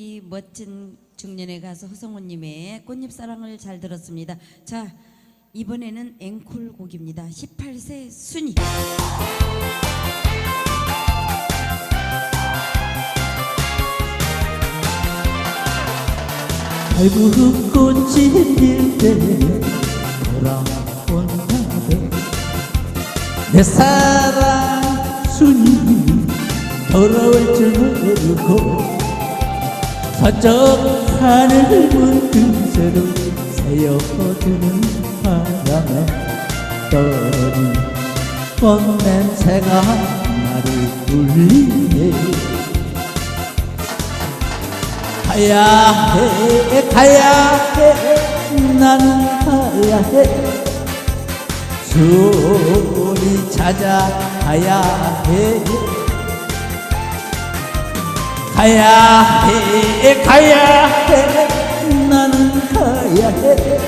우리 멋진 중년의 가수 허성우님의 꽃잎사랑을 잘 들었습니다. 자 이번에는 앵콜 곡입니다. 18세 순이. 발구름 꽃이 필때 돌아온다네 내 사랑 순이 돌아올 줄 모르고 서쪽 하늘 문틈새로 새어드는 바람에 떨어진 꽃냄새가 나를 울리네. 가야 해 가야 해 나는 가야 해. 순이 찾아 가야 해 가야 해 가야 해. 나는 가야 해.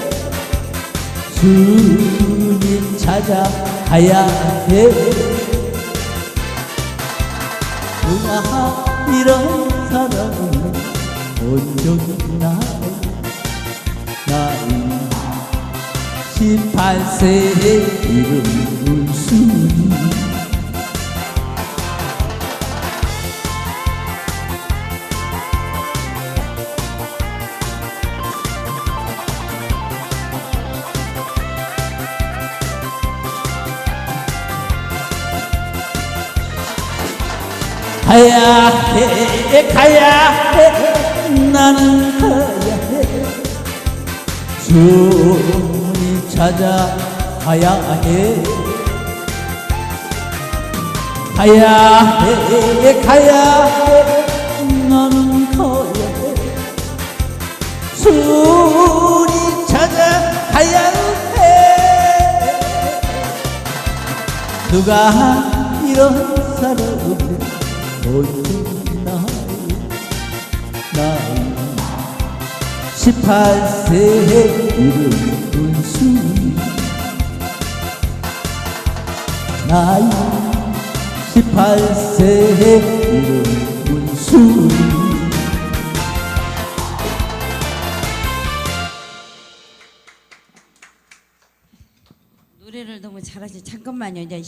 순이 찾아 가야 해. 누가 이런 사람을 본적 나이 나이 18세의 이름 울순 가야 해 가야 해. 나는 가야 해. 주님 찾아 가야 해. 가야 해 가야 해. 나는 가야 해. 주님 찾아 가야 해. 누가 이런 사람을 나이 나이 18세의 이름 운수 나이 18세의 이름 운수 노래를 너무 잘하시. 잠깐만요. 이제